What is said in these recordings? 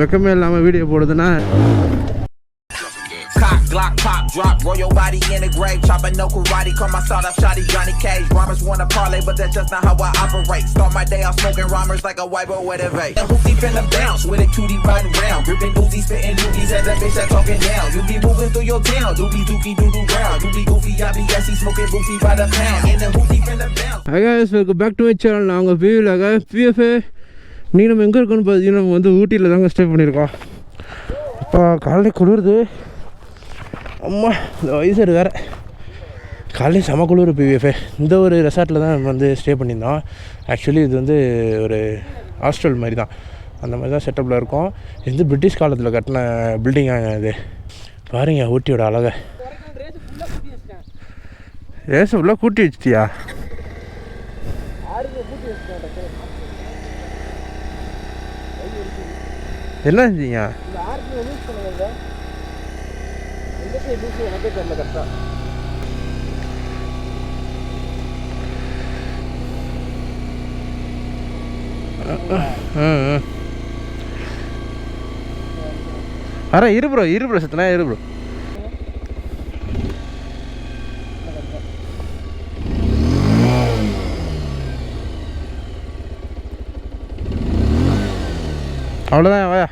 வெக்கமே இல்லாமல் வீடியோ போடுதுன்னா Glock, pop, drop, roll your body in the grave. Chopping no karate, call my sawed up shotty Johnny Cage. Rhymers wanna parlay, but that's just not how I operate. Start my day off smoking rhymers like a white boy with a vape. The hoopty finna bounce with a cutie riding round. Gripping Uzi, spitting doobies at that bitch that talking down. You be moving through your town, doobie dookie doo doo round. You be goofy, I be gassy, smoking goofy by the pound. And the hoopty finna bounce. ICAS welcome back to my channel நான் உங்கள் பிவிலாக PFA நீ நம்ம எங்கே இருக்கோன்னு பார்த்தீங்கன்னா நம்ம வந்து ஊட்டியில் தாங்க ஸ்டே பண்ணியிருக்கோம். இப்போ காலையில் குளிருது. அம்மா இந்த வயசு வேறு. காலையில் செம குளிர் பிவிஎஃப்ஏ இந்த ஒரு ரெசார்ட்டில் தான் நம்ம வந்து ஸ்டே பண்ணியிருந்தோம். ஆக்சுவலி இது வந்து ஒரு ஹாஸ்டல் மாதிரி தான். அந்த மாதிரி தான் செட்டப்பில் இருக்கும். இது வந்து பிரிட்டிஷ் காலத்தில் கட்டின பில்டிங்காங்க இது. பாருங்க ஊட்டியோட அழகை. ரேசு ஃபுல்லாக கூட்டி வச்சிட்டியா? என்ன செஞ்சீங்க? அரே இரு ப்ரோ இரு ப்ரோ சத்தனா இரு ப்ரோ அவ்வளோதான் வாயா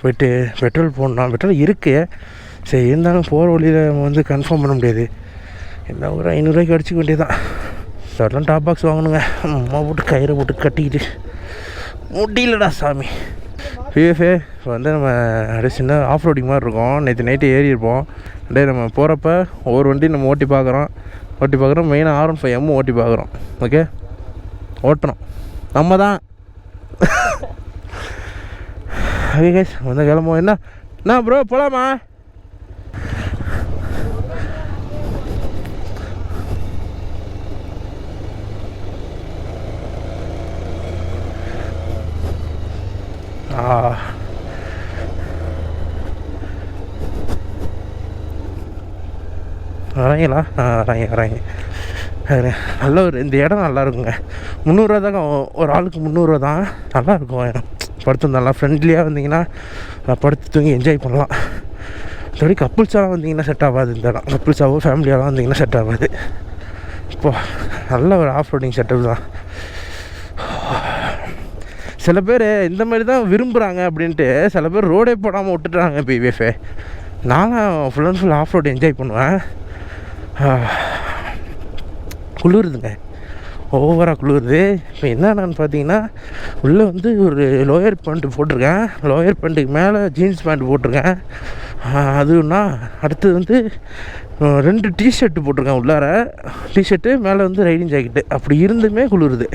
போயிட்டு பெட்ரோல் போடணும். பெட்ரோல் இருக்குது சரி இருந்தாலும் போகிற வழியில் நம்ம வந்து கன்ஃபார்ம் பண்ண முடியாது. என்ன ஒரு ஐநூறுரூவாய்க்கு அடிச்சுக்க வேண்டியதான் சடலாம் டாப் பாக்ஸ் வாங்கணுங்க. அம்மா போட்டு கயிறை போட்டு கட்டிக்கிட்டு. முடியலடா சாமி. பிஎஃப்ஏ இப்போ வந்து நம்ம அப்படியே சின்ன ஆஃப் ரோடிங் மாதிரி இருக்கும். நேற்று நைட்டு ஏறி இருப்போம். அப்படியே நம்ம போகிறப்ப ஒவ்வொரு வண்டி நம்ம ஓட்டி பார்க்குறோம் ஓட்டி பார்க்குறோம் மெயினாக ஆர் ஒன் ஃபைவ் எம் ஓட்டி பார்க்குறோம் ஓகே ஓட்டணும். நம்ம தான் ஓகே கைஸ் வந்து கிளம்புவோம் என்ன என்ன ப்ரோ போகலாமா ஆ வரீங்களா ஆ வரேங்க வரேங்க நல்ல ஒரு இந்த இடம் நல்லா இருக்குங்க முந்நூறுரூவா தாங்க ஒரு ஆளுக்கு முந்நூறுரூவா தான் நல்லா இருக்கும் இடம் படுத்து நல்லா ஃப்ரெண்ட்லியாக வந்தீங்கன்னா படுத்து தூங்கி என்ஜாய் பண்ணலாம். மற்றபடி கப்புள்ஸாக வந்தீங்கன்னா செட் ஆகாது இந்த இடம். கப்புள்ஸாவோ ஃபேமிலியாகவும் வந்தீங்கன்னா செட் ஆகாது. இப்போ நல்ல ஒரு ஆஃப் ரோடிங் செட்டப் தான். சில பேர் இந்த மாதிரி தான் விரும்புகிறாங்க அப்படின்ட்டு சில பேர் ரோடே போடாமல் விட்டுட்டாங்க பிவிஎஃபே நானும் full and full off road enjoy பண்ணுவேன். குளிருதுங்க. ஓவராக குளிருது. இப்போ என்னென்னு பார்த்தீங்கன்னா உள்ளே வந்து ஒரு லோயர் பேண்ட்டு போட்டிருக்கேன். லோயர் பேண்ட்டுக்கு மேலே ஜீன்ஸ் பேண்ட் போட்டிருக்கேன். அதுனா அடுத்தது வந்து ரெண்டு டிஷர்ட்டு போட்டிருக்கேன் உள்ளார. டிஷர்ட்டு மேலே வந்து ரைடிங் ஜாக்கெட்டு அப்படி இருந்துமே குளிருது.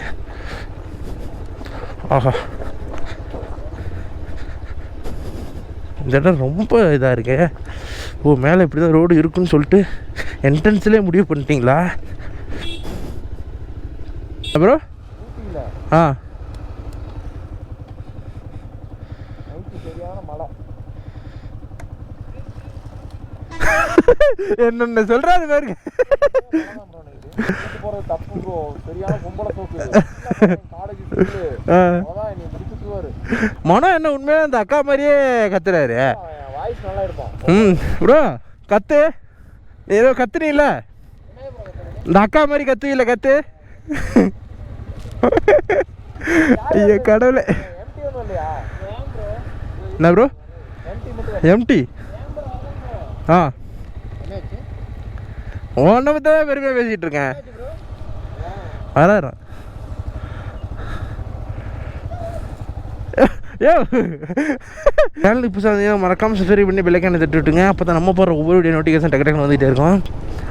ஆஹா. இந்த இடம் ரொம்ப இதாக இருக்கு. ஓ மேலே இப்படி தான் ரோடு இருக்குன்னு சொல்லிட்டு என்ட்ரன்ஸ்லேயே முடிவு பண்ணிட்டீங்களா? ப்ரோ ஆ. என்னென்ன சொல்கிறாரு பாருங்க மனம் என்ன உண்மையாக அந்த அக்கா மாதிரியே கத்துறாரு. ம் ப்ரோ கத்து. ஏதோ கத்துனீல இந்த அக்கா மாதிரி கத்துவீல கத்து. ஐயோ கடவுளே. என்ன ப்ரோ எம்டி ஆ. உன்னை பற்றி தான் பெருமையாக பேசிகிட்டு இருக்கேன் வராரு ஏ இப்போ புதுசாக இருந்தீங்கன்னா மறக்காமல் சப்ஸ்கிரைப் பண்ணி பெல்லைக்கான தட்டி விட்டுங்க அப்போ தான் நம்ம போகிற ஒவ்வொரு வீடியோ நோட்டிஃபிகேஷன் டக்கு டக்குனு வந்துகிட்டே இருக்கும்.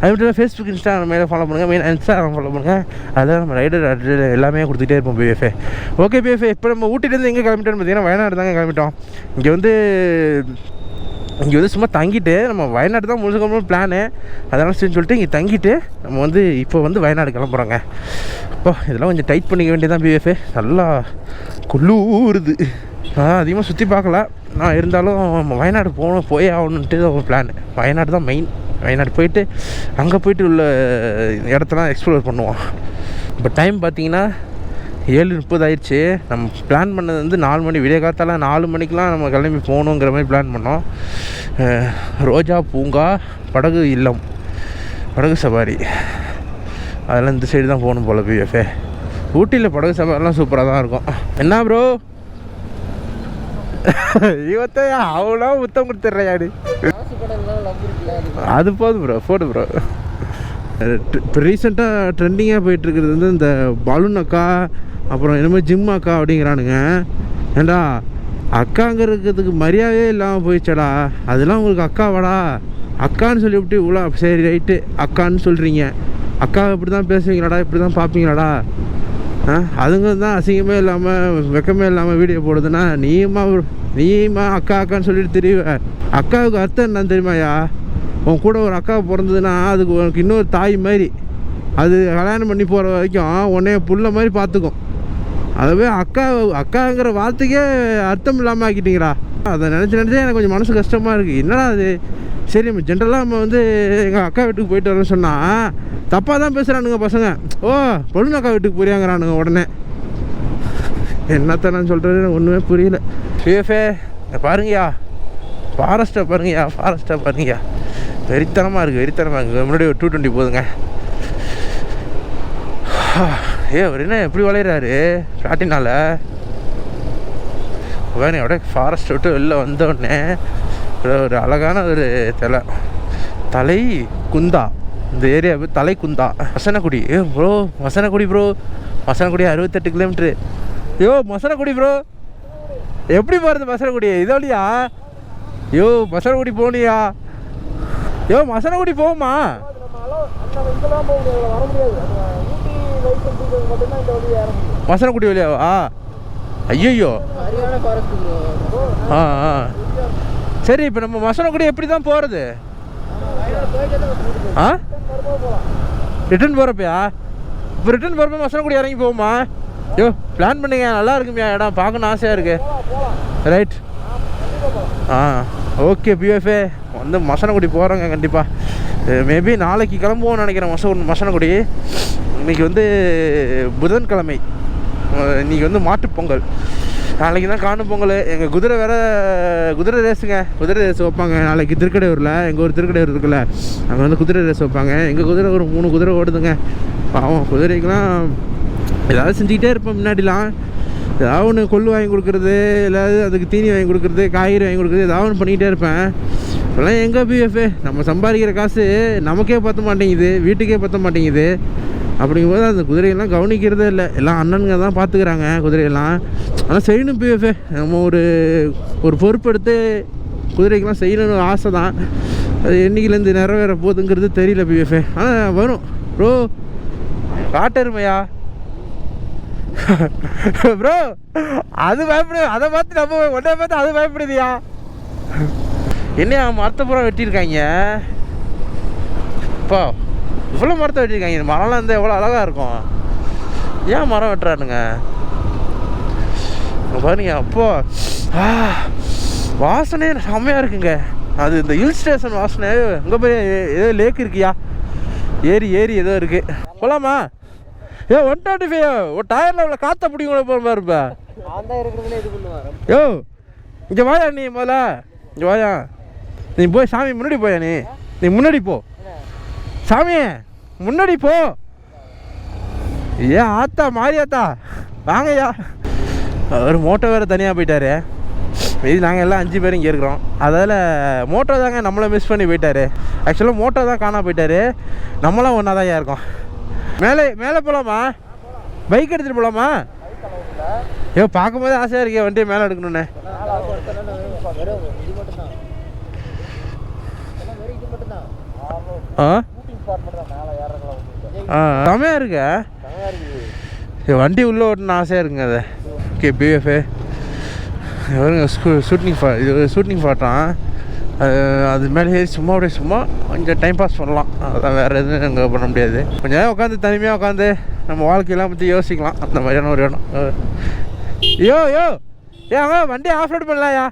அது மட்டும் ஃபேஸ்புக் இன்ஸ்டாகிராம் மேலே ஃபாலோ பண்ணுங்கள் மெயின் இன்ஸ்டாகிராம் ஃபாலோ பண்ணுங்கள் அதில் நம்ம ரைடர் அட்ரஸ் எல்லாமே கொடுத்துட்டே இருப்போம் பிஎஃப்ஏ ஓகே பிஎஃப்ஏ இப்போ நம்ம ஊட்டிலேருந்து எங்கே கிளம்பிட்டோம்னு பார்த்தீங்கன்னா வயநாடு தாங்க கிளம்பிட்டோம். இங்கே வந்து இங்கே வந்து சும்மா தங்கிட்டு நம்ம வயநாடு தான் முழுக்க முழு பிளானு அதெல்லாம் சரின்னு சொல்லிட்டு இங்கே தங்கிட்டு நம்ம வந்து இப்போ வந்து வயநாடு கிளம்புறோங்க. அப்போ இதெல்லாம் கொஞ்சம் டைட் பண்ணிக்க வேண்டியதான் பிஎஃப்ஏ நல்லா குள்ளூருது அதிகமாக சுற்றி பார்க்கல. நான் இருந்தாலும் நம்ம வயநாடு போகணும் போயே ஆகணுன்ட்டு ஒரு பிளான் வயநாடு தான் மெயின் வயநாடு போயிட்டு அங்கே போயிட்டு உள்ள இடத்தெல்லாம் எக்ஸ்ப்ளோர் பண்ணுவோம். இப்போ டைம் பார்த்தீங்கன்னா ஏழு முப்பது ஆயிடுச்சு. நம்ம பிளான் பண்ணது வந்து நாலு மணி. விடிய காத்தால நாலு மணிக்கெலாம் நம்ம கிளம்பி போகணுங்கிற மாதிரி பிளான் பண்ணோம். ரோஜா பூங்கா படகு இல்லம் படகு சவாரி. அதெல்லாம் இந்த சைடு தான் போகணும் போல் பிஎஃப்ஏ ஊட்டியில் படகு சவாரிலாம் சூப்பராக தான் இருக்கும். என்ன ப்ரோ இவத்தையா அவ்வளோ முத்தம் கொடுத்துட்றையாடு அது போதும் ப்ரோ போடு ப்ரோ இப்போ ரீசெண்டாக ட்ரெண்டிங்காக போயிட்டுருக்கிறது வந்து இந்த பலூன் அக்கா அப்புறம் என்னமோ ஜிம் அக்கா அப்படிங்கிறானுங்க. ஏண்டா அக்காங்கிறதுக்கு மரியாதையே இல்லாமல் போயிடுச்சடா. அதெல்லாம் உங்களுக்கு அக்காவாடா. அக்கான்னு சொல்லிவிட்டு இவ்வளோ சரி ரைட்டு அக்கான்னு சொல்கிறீங்க அக்கா இப்படி தான் பேசுவீங்களாடா இப்படி தான் பார்ப்பீங்களாடா. அதுங்க தான் அசிங்கமே இல்லாமல் வெக்கமே இல்லாமல் வீடியோ போடுதுன்னா நீயுமா நீயுமா அக்கா அக்கான்னு சொல்லிட்டு தெரியுவ அக்காவுக்கு அர்த்தம் என்னன்னு தெரியுமாயா உன் கூட ஒரு அக்கா பிறந்ததுன்னா அதுக்கு உனக்கு இன்னொரு தாய் மாதிரி. அது கல்யாணம் பண்ணி போகிற வரைக்கும் உன்னைய புள்ள மாதிரி பார்த்துக்கும் அதுவே அக்கா அக்காங்கிற வார்த்தைக்கே அர்த்தம் இல்லாமல் ஆக்கிட்டீங்களா அதை நினச்சி நினச்சே எனக்கு கொஞ்சம் மனசு கஷ்டமாக இருக்குது என்னடா அது சரி நம்ம ஜென்ரலாக நம்ம வந்து எங்கள் அக்கா வீட்டுக்கு போயிட்டு வரோம்னு சொன்னால் தப்பாக தான் பேசுகிறானுங்க பசங்க. ஓ பொண்ணு அக்கா வீட்டுக்கு புரியாங்கிறானுங்க உடனே. என்னத்த நான் சொல்கிறது ஒன்றுமே புரியல. பிஎஃப்ஏ பாருங்கய்யா. ஃபாரஸ்ட்டை பாருங்கய்யா ஃபாரஸ்ட்டை பாருங்கய்யா. வெறித்தனமாக இருக்குது வெறித்தனமாக இருக்குது முன்னாடி ஒரு டூ டுவெண்ட்டி போதுங்க. ஏ அவர் என்ன எப்படி வளையிறாரு? பிளாட்டினால வேணும் அப்படியே ஃபாரஸ்ட் விட்டு வெளில வந்த உடனே ஒரு அழகான ஒரு தலை. தலை குந்தா. இந்த ஏரியா தலை குந்தா. வசனக்குடி. ஏ ப்ரோ வசனக்குடி ப்ரோ வசனக்குடி அறுபத்தெட்டு கிலோமீட்ரு யோ மசனக்குடி ப்ரோ எப்படி போகிறது மசனக்குடி இதோலியா? யோ மசனக்குடி போகலையா யோ மசனக்குடி போகுமா முடியும் மசனக்குடி வழியாவா ஐயோ ஆ ஆ. சரி இப்போ நம்ம மசனக்குடி எப்படி தான் போகிறது ஆ? ரிட்டன் போகிறப்பயா இப்போ ரிட்டர்ன் போகிறப்ப மசனக்குடி இறங்கி போகுமா? ஐயோ பிளான் பண்ணுங்க நல்லா இருக்குமியா இடம். பார்க்கணும் ஆசையாக இருக்கு. ரைட் ஆ ஓகே பிஎஃப்ஏ வந்து மசனக்குடி போகிறோங்க கண்டிப்பாக மேபி நாளைக்கு கிளம்புவோம்னு நினைக்கிறேன் மச மசனக்குடி இன்னைக்கு வந்து புதன்கிழமை. இன்றைக்கி இன்னைக்கு வந்து மாட்டுப்பொங்கல் நாளைக்கு தான் காணும் பொங்கல். எங்கள் குதிரை வேற குதிரை ரேஸுங்க. குதிரை ரேஸ் வைப்பாங்க. நாளைக்கு திருக்கடையூரில். எங்கள் ஊர் திருக்கடையூர் இருக்குல்ல. அங்கே வந்து குதிரை ரேஸ் வைப்பாங்க. எங்கள் குதிரை ஒரு மூணு குதிரை ஓடுதுங்க. பாவம் குதிரைக்கெலாம் ஏதாவது செஞ்சுக்கிட்டே இருப்பேன் முன்னாடிலாம். ஏதாவது ஒன்று கொள்ளு வாங்கி கொடுக்குறது ஏதாவது அதுக்கு தீனி வாங்கி கொடுக்குறது காய்கறி வாங்கி கொடுக்குறது ஏதாவது ஒன்று பண்ணிக்கிட்டே இருப்பேன். இப்போல்லாம் எங்கே பிஎஃப் நம்ம சம்பாதிக்கிற காசு நமக்கே பற்ற மாட்டேங்குது வீட்டுக்கே பற்ற மாட்டேங்குது. அப்படிங்கும்போது அந்த குதிரையெல்லாம் கவனிக்கிறதே இல்லை. எல்லாம் அண்ணனுங்க தான் பார்த்துக்கிறாங்க குதிரையெல்லாம். ஆனால் செய்யணும் பிஎஃப்ஏ நம்ம ஒரு ஒரு பொறுப்பெடுத்து குதிரைக்கெல்லாம் செய்யணும்னு ஆசை தான். அது என்றைக்கிலேருந்து நிறைவேற போகுதுங்கிறது தெரியல பிஎஃப்ஏ ஆனால் வரும். ப்ரோ காட்டெருமையா ப்ரோ அது பயப்படு அதை பார்த்து நம்ம உடனே பார்த்து அது பயப்படுதியா? என்னையா மரத்தை பூரா வெட்டியிருக்காங்க? இப்போ இவ்வளோ மரத்தை வெட்டியிருக்காங்க. இந்த மரம்லாம் இருந்தால் எவ்வளோ அழகாக இருக்கும். ஏன் மரம் வெட்டுறானுங்க? பாருங்க அப்போ ஆ, வாசனை செம்மையாக இருக்குங்க. அது இந்த ஹில் ஸ்டேஷன் வாசனை இங்கே போய் ஏதோ லேக் இருக்கியா? ஏரி ஏரி ஏதோ இருக்கு. போலாமா? ஏ ஒன் டுவெண்ட்டி ஃபைவ் ஒரு டயரில் உள்ள காற்ற பிடிக்கும் போகிற மாதிரி இருப்பா. யோ இங்கே வாயா நீ முதல்ல. இங்கே வாயா. நீ போய் சாமி முன்னாடி போயா நீ? நீ முன்னாடி போ. சாமி முன்னாடி போ. ஏன் ஆத்தா மாரியாத்தா? வாங்கய்யா. அவர் மோட்டோ வேறு தனியாக போயிட்டாரு. மீதி நாங்கள் எல்லாம் அஞ்சு பேர் இங்கே இருக்கிறோம். அதால் மோட்டோ தாங்க நம்மளை மிஸ் பண்ணி போயிட்டாரு. ஆக்சுவலாக மோட்டோ தான் காணா போயிட்டாரு. நம்மளாம் ஒன்றா தான் இருக்கோம். மேலே மேலே போகலாமா பைக் எடுத்துகிட்டு போகலாமா ஐயோ பார்க்கும்போது ஆசையாக இருக்கே வண்டியை மேலே எடுக்கணுண்ணே ஆ? ஷூட்டிங் ஸ்பாட் ஆ செமையாக வண்டி உள்ளே ஓட்டணும் ஆசையாக இருக்குங்க அது. ஓகே பிஎஃப்ஏ வருங்க ஷூட்டிங் ஃபா இது ஷூட்டிங் ஃபாட்டான் அது அது மேலே ஏறி சும்மா அப்படியே சும்மா கொஞ்சம் டைம் பாஸ் பண்ணலாம். அதான் வேறு எதுவும் அங்கே பண்ண முடியாது. கொஞ்ச நேரம் உட்காந்து தனிமையாக உட்காந்து நம்ம வாழ்க்கையெல்லாம் பற்றி யோசிக்கலாம். அந்த மாதிரியான ஒரு இடம். ஐயோ யோ யோ! ஏ வண்டி ஆஃப் ரோட் பண்ணலாயா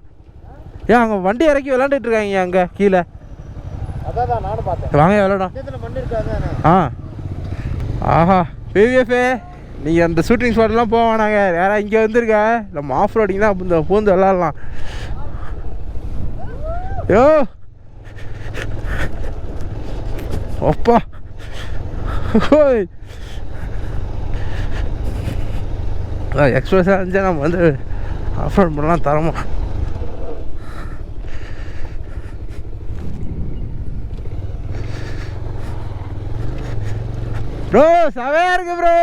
ஏன் அங்கே வண்டி இறக்கி விளாண்டுட்டு இருக்காங்க அங்கே கீழே. அதான் தான் நானும் பார்த்தேன். வாங்க இருக்காங்க ஆ. ஆஹா பிவிஎஃப்ஏ நீங்கள் அந்த ஷூட்டிங் ஸ்பாட்லாம் போக வேணாங்க. யாரா இங்கே வந்துருக்க? நம்ம ஆஃப் ரோடிங் தான் இந்த பூந்து விளாட்லாம். யோ. அப்பா. ஓய். எக்ஸ்பிரஸாக இருந்துச்சா நம்ம வந்து ஆஃப் ரோட் பண்ணலாம் தரமா? ப்ரோ செமையா இருக்கு ப்ரோ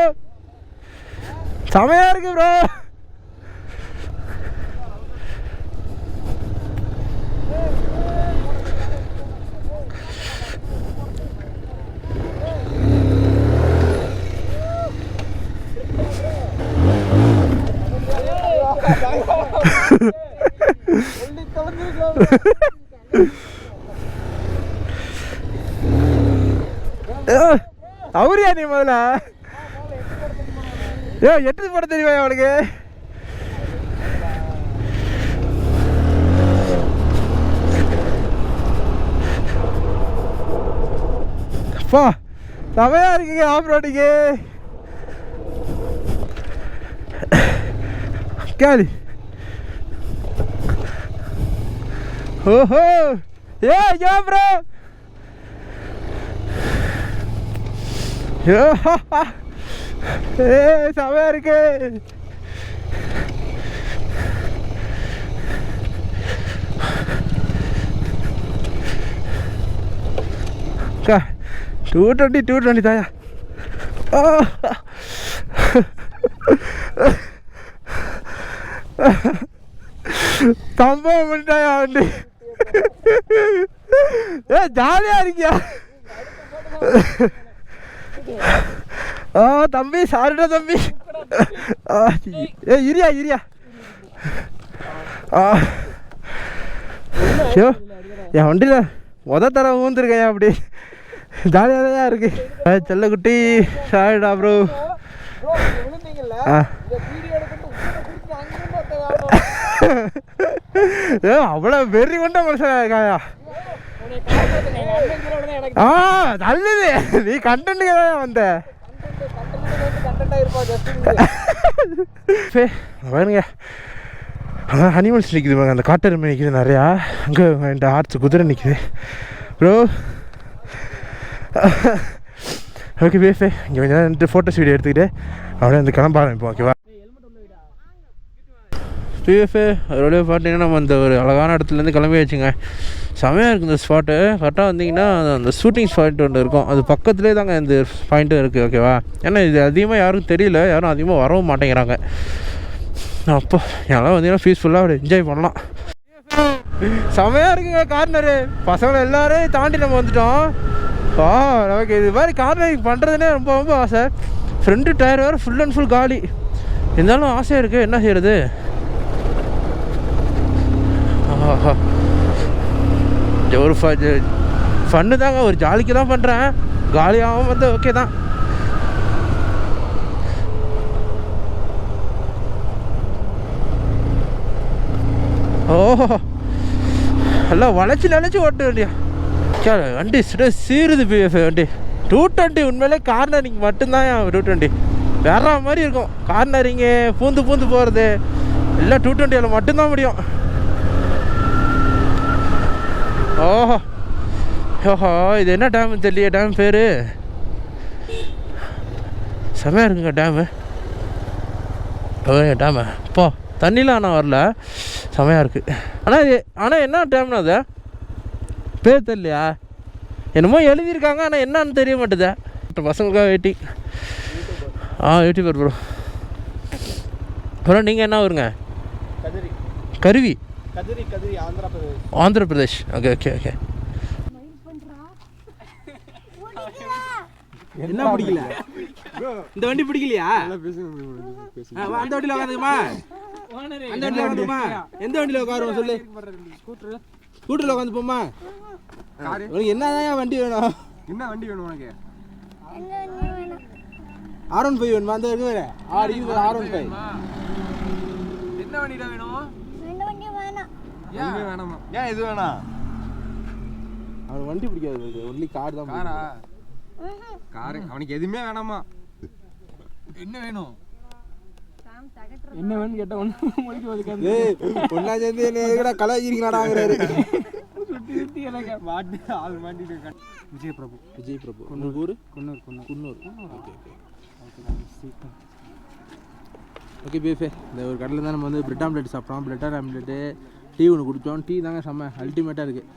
செமையா இருக்கு ப்ரோ சொல்லி தொலைஞ்சிருக்கலாம் அவரியா நீ முதல்ல? ஏ எட்டு போட தெரியுமா அவனுக்கு? அப்பா செமையா இருக்குங்க ஆஃப் ரோடிங்கு கேளு. ஓஹோ. ஏ யோ ப்ரோ ஏ செமையா இருக்கு டூ டுவெண்ட்டி டூ டுவெண்ட்டி தாயா கம்பம் பண்ணிட்டாயா வண்டி ஏ ஜாலியா இருக்கியா ஆ தம்பி சாரிடா தம்பி. ஆ, ஏ இரியா இரியா. ஆ. ஐயோ என் வண்டியில் முத தர ஊந்துருக்கேன் அப்படி? ஜாலியாக தான் இருக்கு செல்ல செல்லக்குட்டி சாரிடா ப்ரோ ஆ. ஏ அவ்வளோ வெறி கொண்ட மனுஷன் இருக்காயா? ஆ நல்லது. நீ கண்டென்ட்டுக்கு தான் வந்த. பாருங்க. அதான் அனிமல்ஸ் நிற்குது பாருங்க. அந்த காட்டெருமை நிற்குது நிறையா. அங்கே இந்த ஆர்ட்ஸ் குதிரை நிற்குது ப்ரோ ஓகே பேஃபே இங்கே கொஞ்சம் நேரம் ஃபோட்டோஸ் வீடியோ எடுத்துக்கிட்டு அப்படியே வந்து கிளம்ப ஆரம்பிப்போம் ஓகேவா பிஎஃப்ஏ அதோடய பார்த்தீங்கன்னா நம்ம அந்த ஒரு அழகான இடத்துலேருந்து கிளம்பி வச்சுங்க செமையாக இருக்குது இந்த ஸ்பாட்டு கரெக்டாக வந்தீங்கன்னா அந்த ஷூட்டிங் ஸ்பாட் ஒன்று இருக்கும். அது பக்கத்துலேயே தாங்க இந்த பாயிண்ட்டும் இருக்குது ஓகேவா ஏன்னா இது அதிகமாக யாருக்கும் தெரியல. யாரும் அதிகமாக வரவும் மாட்டேங்கிறாங்க. அப்போ எல்லாம் வந்தீங்கன்னா பீஸ்ஃபுல்லாக அப்படி என்ஜாய் பண்ணலாம். செமையாக இருக்குங்க கார்னரு பசங்களை எல்லாரையும் தாண்டி நம்ம வந்துட்டோம். ஆ நமக்கு இது மாதிரி கார்னரிங் பண்ணுறதுனே ரொம்ப ரொம்ப ஆசை. ஃப்ரெண்டு டயர் வேறு ஃபுல் அண்ட் ஃபுல் காலி. இருந்தாலும் ஆசையாக இருக்குது என்ன செய்கிறது ஆஹா இது ஒரு ஃபன்னு தாங்க. ஒரு ஜாலிக்கு தான் பண்ணுறேன் காலியாகவும் வந்து ஓகே தான். ஓஹோ. எல்லாம் வளைச்சி நினச்சி ஓட்ட வேண்டியா. சார் வண்டி சுட சீருது பிஎஃப் வண்டி. டூ டுவெண்ட்டி உண்மையிலே கார்னரிங் மட்டும்தான் டூ டுவெண்ட்டி வேற மாதிரி இருக்கும். கார்னரிங்கு பூந்து பூந்து போகிறது எல்லாம் டூ டுவெண்ட்டியில் மட்டும்தான் முடியும். ஓஹோ. ஓஹோ இது என்ன டேம் தெரியல டேம் பேர். செமையாக இருக்குங்க டேமு டேமு போ தண்ணிலாம் ஆனால் வரல. செமையாக இருக்குது ஆனால் இது ஆனால் என்ன டேம்னா அது? பேர் தெரியலையா? என்னமோ எழுதியிருக்காங்க ஆனால் என்னன்னு தெரிய மாட்டுதே. பசங்களுக்காக வெயிட்டிங் ஆ யூடியூபர் ப்ரோ அப்புறம் நீங்கள் என்ன கதிரி. கருவி. Kadiri Kadiri Andhra Pradesh. Andhra Pradesh okay okay okay என்ன பிடிக்கல? இந்த வண்டி பிடிக்கலையா? அந்த வண்டியில் உட்காந்துக்குமா அந்த வண்டியில் உட்காந்துக்குமா எந்த வண்டியில் உட்காருவோம் சொல்லு? ஸ்கூட்டரில் உட்காந்து போமா உனக்கு என்னதான் வண்டி வேணும்? என்ன வண்டி வேணும் உனக்கு? ஆர் ஒன் ஃபைவ் வேணுமா? அந்த வேறு ஆறு இது ஆர் ஒன் ஃபைவ் என்ன வண்டிடா வேணும் வண்டி வேணாம்? ஏன்? வேணாமா? ஏன் இது வேணாம் அவனுக்கு வண்டி பிடிக்காது ஒன்லி கார் தான் காரா காரு அவனுக்கு எதுவுமே வேணாமா? என்ன வேணும்? என்ன வேணும்னு கேட்ட ஒன்று மொழிக்கு ஒதுக்காது ஏய் ஒன்னா சேர்ந்து என்ன எதுக்குடா கலாய்க்கிறீங்களாடாங்கிறாரு சுற்றி சுற்றி எனக்கு மாட்டி ஆள் மாட்டிட்டு இருக்கான் விஜய் பிரபு விஜய் பிரபு உங்களுக்கு ஊர்? Coonoor Coonoor. Coonoor. Okay okay. Okay பேஃபே. இந்த ஒரு கடையில் தான் நம்ம வந்து பிரெட் ஆம்லெட் சாப்பிட்டோம் பிரெட் ஆம்லெட்டு டீ ஒன்று குடித்தோம் டீ தாங்க செம்ம அல்டிமேட்டாக இருக்குது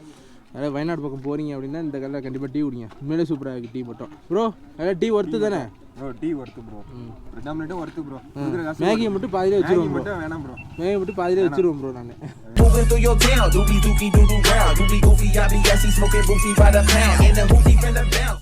அதாவது வயநாடு பக்கம் போகிறீங்க அப்படின்னா இந்த கடையில் கண்டிப்பாக டீ குடிங்க. உண்மையிலே சூப்பராக இருக்குது டீ மட்டும். ப்ரோ அதாவது டீ ஒர்த்து தானே? Bro tea worth bro bread ஆம்லெட்டும் worth bro மேகியை மட்டும் பாதியிலே வச்சுருவோம் ப்ரோ வேணாம் ப்ரோ மேகி மட்டும் பாதியிலே வச்சுருவோம் ப்ரோ நான். Moving through your town, doobie dookie doo doo round. Doobie goofy, I be gassy, smoking boofy by the pound. In the hoopty finna bounce.